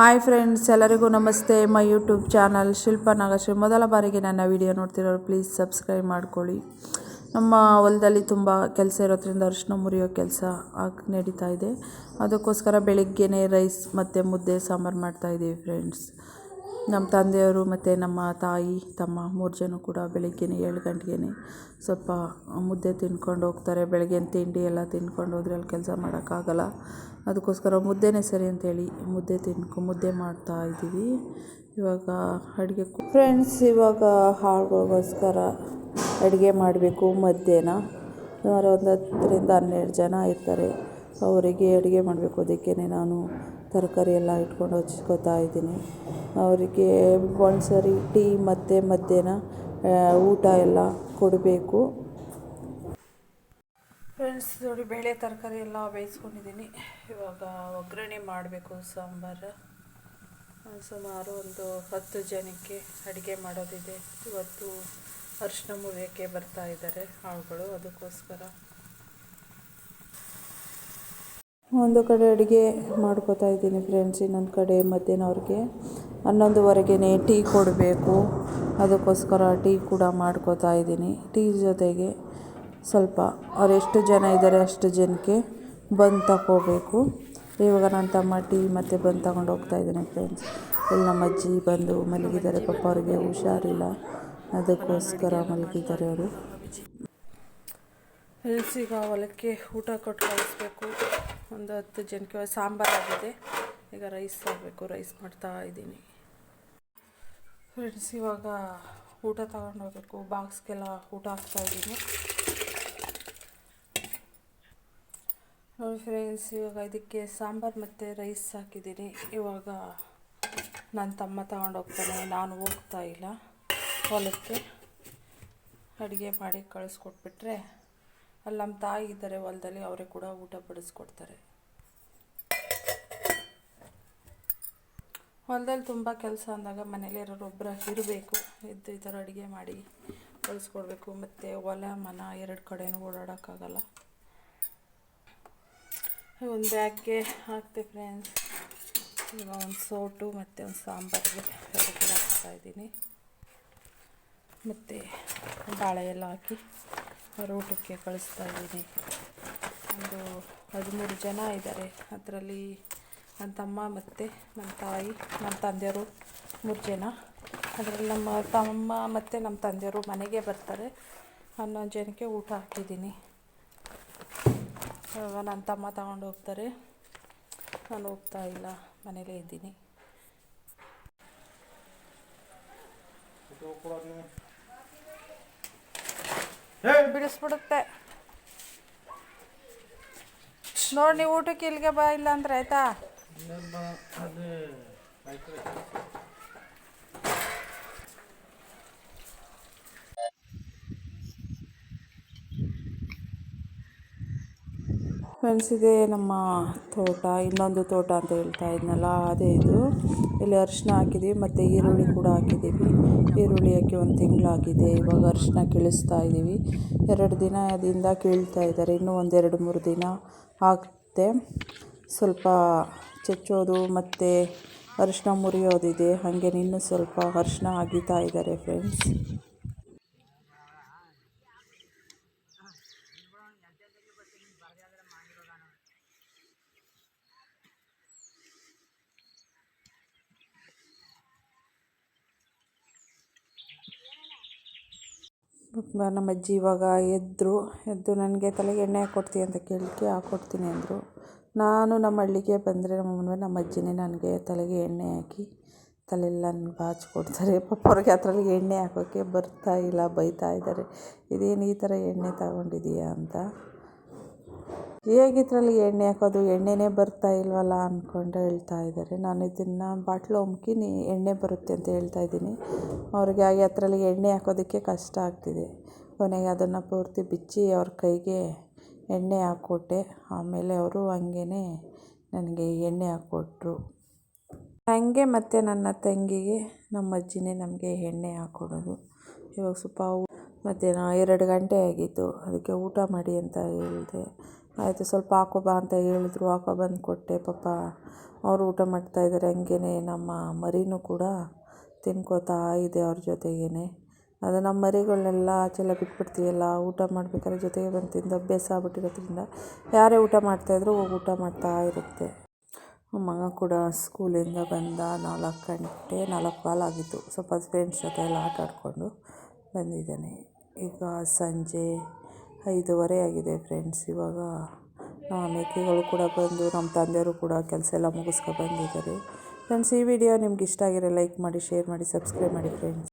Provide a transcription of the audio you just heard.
Hi friends, ಎಲ್ಲರಿಗೂ ನಮಸ್ತೆ. My YouTube channel Shilpa Nagashree. ಮೊದಲ ಬಾರಿಗೆ ನನ್ನ ವಿಡಿಯೋ ನೋಡ್ತಿರೋರು, ಪ್ಲೀಸ್ ಸಬ್ಸ್ಕ್ರೈಬ್ ಮಾಡ್ಕೊಳ್ಳಿ. ನಮ್ಮ ಹೊಲದಲ್ಲಿ ತುಂಬ ಕೆಲಸ ಇರೋದ್ರಿಂದ ಅರಿಶಿನ ಮುರಿಯೋ ಕೆಲಸ ಆಗಿ ನಡೀತಾ ಇದೆ. ಅದಕ್ಕೋಸ್ಕರ ಬೆಳಿಗ್ಗೆನೇ ರೈಸ್ ಮತ್ತು ಮುದ್ದೆ ಸಾಂಬಾರು ಮಾಡ್ತಾಯಿದ್ದೀವಿ ಫ್ರೆಂಡ್ಸ್. ನಮ್ಮ ತಂದೆಯವರು ಮತ್ತು ನಮ್ಮ ತಾಯಿ, ತಮ್ಮ ಮೂರು ಜನ ಕೂಡ ಬೆಳಗ್ಗೆನೇ ಏಳು ಗಂಟೆಗೆ ಸ್ವಲ್ಪ ಮುದ್ದೆ ತಿನ್ಕೊಂಡು ಹೋಗ್ತಾರೆ. ಬೆಳಗ್ಗಿನ ತಿಂಡಿ ಎಲ್ಲ ತಿನ್ಕೊಂಡು ಹೋದರೆ ಅಲ್ಲಿ ಕೆಲಸ ಮಾಡೋಕ್ಕಾಗಲ್ಲ. ಅದಕ್ಕೋಸ್ಕರ ಮುದ್ದೆನೇ ಸರಿ ಅಂತೇಳಿ ಮುದ್ದೆ ತಿನ್ಕೊ, ಮುದ್ದೆ ಮಾಡ್ತಾ ಇದ್ದೀವಿ. ಇವಾಗ ಅಡುಗೆ ಫ್ರೆಂಡ್ಸ್, ಇವಾಗ ಹಾಳುಗಳಿಗೋಸ್ಕರ ಅಡುಗೆ ಮಾಡಬೇಕು ಮಧ್ಯಾಹ್ನ. ಸುಮಾರು ಒಂದು ಹತ್ತರಿಂದ ಹನ್ನೆರಡು ಜನ ಇರ್ತಾರೆ. ಅವರಿಗೆ ಅಡುಗೆ ಮಾಡಬೇಕು. ಅದಕ್ಕೇ ನಾನು ತರಕಾರಿ ಎಲ್ಲ ಇಟ್ಕೊಂಡು ಹಚ್ಕೋತಾ ಇದ್ದೀನಿ. ಅವರಿಗೆ ಒಂದು ಸರಿ ಟೀ ಮತ್ತು ಮಧ್ಯಾಹ್ನ ಊಟ ಎಲ್ಲ ಕೊಡಬೇಕು. ಫ್ರೆಂಡ್ಸ್, ನೋಡಿ ಬೇಳೆ ತರಕಾರಿ ಎಲ್ಲ ಬೇಯಿಸ್ಕೊಂಡಿದ್ದೀನಿ. ಇವಾಗ ಒಗ್ಗರಣೆ ಮಾಡಬೇಕು, ಸಾಂಬಾರು. ಸುಮಾರು ಒಂದು ಹತ್ತು ಜನಕ್ಕೆ ಅಡುಗೆ ಮಾಡೋದಿದೆ. ಇವತ್ತು ಅರಿಶಿನ ಮುರಿಯೋಕ್ಕೆ ಬರ್ತಾ ಇದ್ದಾರೆ ಆಳುಗಳು, ಅದಕ್ಕೋಸ್ಕರ. ಒಂದು ಕಡೆ ಅಡುಗೆ ಮಾಡ್ಕೋತಾ ಇದ್ದೀನಿ ಫ್ರೆಂಡ್ಸ್ ಇನ್ನೊಂದು ಕಡೆ ಮಧ್ಯಾಹ್ನ ಅವ್ರಿಗೆ. ಹನ್ನೊಂದುವರೆಗೆ ಟೀ ಕೊಡಬೇಕು. ಅದಕ್ಕೋಸ್ಕರ ಟೀ ಕೂಡ ಮಾಡ್ಕೋತಾ ಇದ್ದೀನಿ. ಟೀ ಜೊತೆಗೆ ಸ್ವಲ್ಪ ಅವ್ರು ಜನ ಇದ್ದಾರೆ ಅಷ್ಟು ಜನಕ್ಕೆ ಬಂದು ತಗೋಬೇಕು ಇವಾಗ ನನ್ನ ತಮ್ಮ ಟೀ ಮತ್ತು ಬಂದು ತಗೊಂಡು ಹೋಗ್ತಾ ಇದ್ದೀನಿ ಫ್ರೆಂಡ್ಸ್ ಇಲ್ಲಿ ನಮ್ಮ ಅಜ್ಜಿ ಬಂದು ಮಲಗಿದ್ದಾರೆ. ಪಾಪ ಅವ್ರಿಗೆ ಹುಷಾರಿಲ್ಲ. ಅದಕ್ಕೋಸ್ಕರ ಮಲಗಿದ್ದಾರೆ ಅವರು. ಈಗ ಹೊಲಕ್ಕೆ ಊಟ ಕೊಟ್ಟು ಕಳಿಸ್ಬೇಕು. ಒಂದು ಹತ್ತು ಜನಕ್ಕೆ ಸಾಂಬಾರು ಆಗಿದೆ. ಈಗ ರೈಸ್ ಆಗಬೇಕು ರೈಸ್ ಮಾಡ್ತಾ ಇದ್ದೀನಿ. ಫ್ರೆಂಡ್ಸ್ ಇವಾಗ ಊಟ ತಗೊಂಡು ಹೋಗಬೇಕು. ಬಾಕ್ಸ್ಗೆಲ್ಲ ಊಟ ಹಾಕ್ತಾ ಇದ್ದೀನಿ. ನೋಡಿ ಫ್ರೆಂಡ್ಸ್ ಇವಾಗ ಇದಕ್ಕೆ ಸಾಂಬಾರು ಮತ್ತು ರೈಸ್ ಹಾಕಿದ್ದೀನಿ. ಇವಾಗ ನನ್ನ ತಮ್ಮ ತಗೊಂಡು ಹೋಗ್ತಾನೆ. ನಾನು ಹೋಗ್ತಾ ಇಲ್ಲ. ಹೊಲಕ್ಕೆ. ಅಡುಗೆ ಮಾಡಿ ಕಳಿಸ್ಕೊಟ್ಬಿಟ್ರೆ ಅಲ್ಲಿ ನಮ್ಮ ತಾಯಿ ಇದ್ದಾರೆ ಹೊಲದಲ್ಲಿ ಅವರೇ ಕೂಡ ಊಟ ಬಡಿಸ್ಕೊಡ್ತಾರೆ. ಹೊಲದಲ್ಲಿ ತುಂಬ ಕೆಲಸ ಅಂದಾಗ ಮನೇಲಿ ಇರೋರು ಒಬ್ಬರ ಇರಬೇಕು ಇದ್ದು ಈ ಥರ ಅಡುಗೆ ಮಾಡಿ ಬಳಸ್ಕೊಡ್ಬೇಕು ಮತ್ತು ಹೊಲ, ಮನ ಎರಡು ಕಡೆನೂ ಓಡಾಡೋಕ್ಕಾಗಲ್ಲ. ಒಂದು ಬ್ಯಾಗ್ಗೆ ಹಾಕ್ತೆ ಫ್ರೆಂಡ್ಸ್. ಈಗ ಒಂದು ಸೋಟು ಮತ್ತು ಒಂದು ಸಾಂಬಾರಿಗೆ ಎರಡು ಕೂಡ ಹಾಕ್ತಾಯಿದ್ದೀನಿ ಮತ್ತು ಬಾಳೆ ಎಲ್ಲ ಹಾಕಿ ಅವ್ರ ಊಟಕ್ಕೆ ಕಳಿಸ್ತಾ ಇದ್ದೀನಿ. ಒಂದು ಹದಿಮೂರು ಜನ ಇದ್ದಾರೆ. ಅದರಲ್ಲಿ ನನ್ನ ತಮ್ಮ ಮತ್ತು ನನ್ನ ತಾಯಿ ನಮ್ಮ ತಂದೆಯವರು ಮೂರು ಜನ. ಅದರಲ್ಲಿ ನಮ್ಮ ತಮ್ಮ ಮತ್ತು ನಮ್ಮ ತಂದೆಯವರು ಮನೆಗೆ ಬರ್ತಾರೆ. ಹನ್ನೊಂದು ಜನಕ್ಕೆ ಊಟ ಹಾಕಿದ್ದೀನಿ. ನನ್ನ ತಮ್ಮ ತಗೊಂಡು ಹೋಗ್ತಾರೆ. ನಾನು ಹೋಗ್ತಾ ಇಲ್ಲ. ಮನೇಲೇ ಇದ್ದೀನಿ. ಬಿಡಿಸ್ಬಿಡುತ್ತೆ. ನೋಡಿ ನೀವು ಊಟಕ್ಕೆ ಇಲ್ಲಿಗೆ ಬಾ ಇಲ್ಲ ಅಂದ್ರೆ ಆಯ್ತಾ ಫ್ರೆಂಡ್ಸ್, ಇದೆ ನಮ್ಮ ತೋಟ, ಇನ್ನೊಂದು ತೋಟ ಅಂತ ಹೇಳ್ತಾ ಇದ್ನಲ್ಲ, ಅದೇ ಇದು. ಇಲ್ಲಿ ಅರಿಶಿನ ಹಾಕಿದ್ದೀವಿ, ಮತ್ತು ಈರುಳ್ಳಿ ಕೂಡ ಹಾಕಿದ್ದೀವಿ. ಈರುಳ್ಳಿ ಹಾಕಿ ಒಂದು ತಿಂಗಳಾಗಿದೆ, ಇವಾಗ ಅರಿಶಿನ ಕೀಳಿಸ್ತಾ ಇದ್ದೀವಿ. ಎರಡು ದಿನದಿಂದ ಕೀಳ್ತಾ ಇದ್ದಾರೆ, ಇನ್ನೂ ಒಂದೆರಡು ಮೂರು ದಿನ ಆಗುತ್ತೆ. ಸ್ವಲ್ಪ ಚಚ್ಚೋದು, ಮತ್ತು ಅರಿಶಿನ ಮುರಿಯೋದಿದೆ, ಹಾಗೆ ಇನ್ನೂ ಸ್ವಲ್ಪ ಅರಿಶಿನ ಅಗಿತಾ ಇದ್ದಾರೆ, ಫ್ರೆಂಡ್ಸ್. ನಮ್ಮ ಅಜ್ಜಿ ಇವಾಗ ಎದ್ದರು ಎದ್ದು ನನಗೆ ತಲೆಗೆ ಎಣ್ಣೆ ಹಾಕ್ಕೊಡ್ತೀಯ ಅಂತ ಕೇಳಲಿಕ್ಕೆ ಹಾಕ್ಕೊಡ್ತೀನಿ ಅಂದರು. ನಾನು ನಮ್ಮ ಹಳ್ಳಿಗೆ ಬಂದರೆ ನಮ್ಮ ನಮ್ಮ ಅಜ್ಜಿನೇ ನನಗೆ ತಲೆಗೆ ಎಣ್ಣೆ ಹಾಕಿ ತಲೆಯೆಲ್ಲ ಬಾಚ್ಕೊಡ್ತಾರೆ ಪಾಪ ಅವ್ರಿಗೆ ಅದರಲ್ಲಿ ಎಣ್ಣೆ ಹಾಕೋಕ್ಕೆ ಬರ್ತಾ ಇಲ್ಲ, ಬೈತಾ ಇದ್ದಾರೆ. ಇದೇನು ಈ ಥರ ಎಣ್ಣೆ ತಗೊಂಡಿದ್ದೀಯಾ ಅಂತ. ಹೇಗೆ ಎಣ್ಣೆ ಹಾಕೋದು, ಎಣ್ಣೆನೇ ಬರ್ತಾ ಇಲ್ವಲ್ಲ ಅಂದ್ಕೊಂಡು ಹೇಳ್ತಾ ಇದ್ದಾರೆ. ನಾನು ಇದನ್ನು ಬಾಟ್ಲು ಒಮ್ಕಿನಿ ಎಣ್ಣೆ ಬರುತ್ತೆ ಅಂತ ಹೇಳ್ತಾ ಇದ್ದೀನಿ. ಅವ್ರಿಗೆ ಹಾಗೆ ಅದರಲ್ಲಿ ಎಣ್ಣೆ ಹಾಕೋದಕ್ಕೆ ಕಷ್ಟ ಆಗ್ತಿದೆ. ಕೊನೆಗೆ ಅದನ್ನು ಪೂರ್ತಿ ಬಿಚ್ಚಿ ಅವ್ರ ಕೈಗೆ ಎಣ್ಣೆ ಹಾಕ್ಕೊಟ್ಟೆ. ಆಮೇಲೆ ಅವರು ಹಂಗೇ ನನಗೆ ಎಣ್ಣೆ ಹಾಕ್ಕೊಟ್ರು. ಹಂಗೆ ಮತ್ತು ನನ್ನ ತಂಗಿಗೆ ನಮ್ಮ ಅಜ್ಜಿನೇ ನಮಗೆ ಎಣ್ಣೆ ಹಾಕ್ಕೊಡೋದು. ಇವಾಗ ಸ್ವಲ್ಪ ಮಧ್ಯಾಹ್ನ ಎರಡು ಗಂಟೆ ಆಗಿತ್ತು ಅದಕ್ಕೆ ಊಟ ಮಾಡಿ ಅಂತ ಹೇಳಿದೆ. ಆಯಿತು, ಸ್ವಲ್ಪ ಹಾಕೋ ಬಾ ಅಂತ ಹೇಳಿದ್ರು. ಹಾಕೋ ಬಂದು ಕೊಟ್ಟೆ ಪಾಪ ಅವರು ಊಟ ಮಾಡ್ತಾ ಇದ್ದಾರೆ ಹಾಗೇನೇ ನಮ್ಮ ಮರಿನೂ ಕೂಡ ತಿನ್ಕೋತಾ ಇದೆ ಅವ್ರ ಜೊತೆಗೇ ಅದು ನಮ್ಮ ಮರಿಗಳನ್ನೆಲ್ಲ ಆಚೆಲ್ಲ ಬಿಟ್ಬಿಡ್ತೀವಲ್ಲ ಊಟ ಮಾಡ್ಬೇಕಾದ್ರೆ ಜೊತೆಗೆ ಬಂದು ತಿಂದು ಅಭ್ಯಾಸ ಆಗ್ಬಿಟ್ಟಿರೋದ್ರಿಂದ ಯಾರೇ ಊಟ ಮಾಡ್ತಾಯಿದ್ರು ಹೋಗಿ ಊಟ ಮಾಡ್ತಾ ಇರುತ್ತೆ. ಮಗ ಕೂಡ ಸ್ಕೂಲಿಂದ ಬಂದ ನಾಲ್ಕು ಗಂಟೆ, ನಾಲ್ಕು ಕಾಲಾಗಿತ್ತು ಸ್ವಲ್ಪ ಫ್ರೆಂಡ್ಸ್ ಜೊತೆ ಎಲ್ಲ ಆಟ ಆಡಿಕೊಂಡು ಬಂದಿದ್ದಾನೆ. ಈಗ ಸಂಜೆ ಐದೂವರೆ ಆಗಿದೆ ಫ್ರೆಂಡ್ಸ್. ಇವಾಗ ಮೇಕೆಗಳು ಕೂಡ ಬಂದು ನಮ್ಮ ತಂದೆಯವರು ಕೂಡ ಕೆಲಸ ಎಲ್ಲ ಮುಗಿಸ್ಕೊ ಬಂದಿದ್ದಾರೆ. ಫ್ರೆಂಡ್ಸ್, ಈ ವಿಡಿಯೋ ನಿಮ್ಗೆ ಇಷ್ಟ ಆಗಿರೋ ಲೈಕ್ ಮಾಡಿ, ಶೇರ್ ಮಾಡಿ, ಸಬ್ಸ್ಕ್ರೈಬ್ ಮಾಡಿ ಫ್ರೆಂಡ್ಸ್.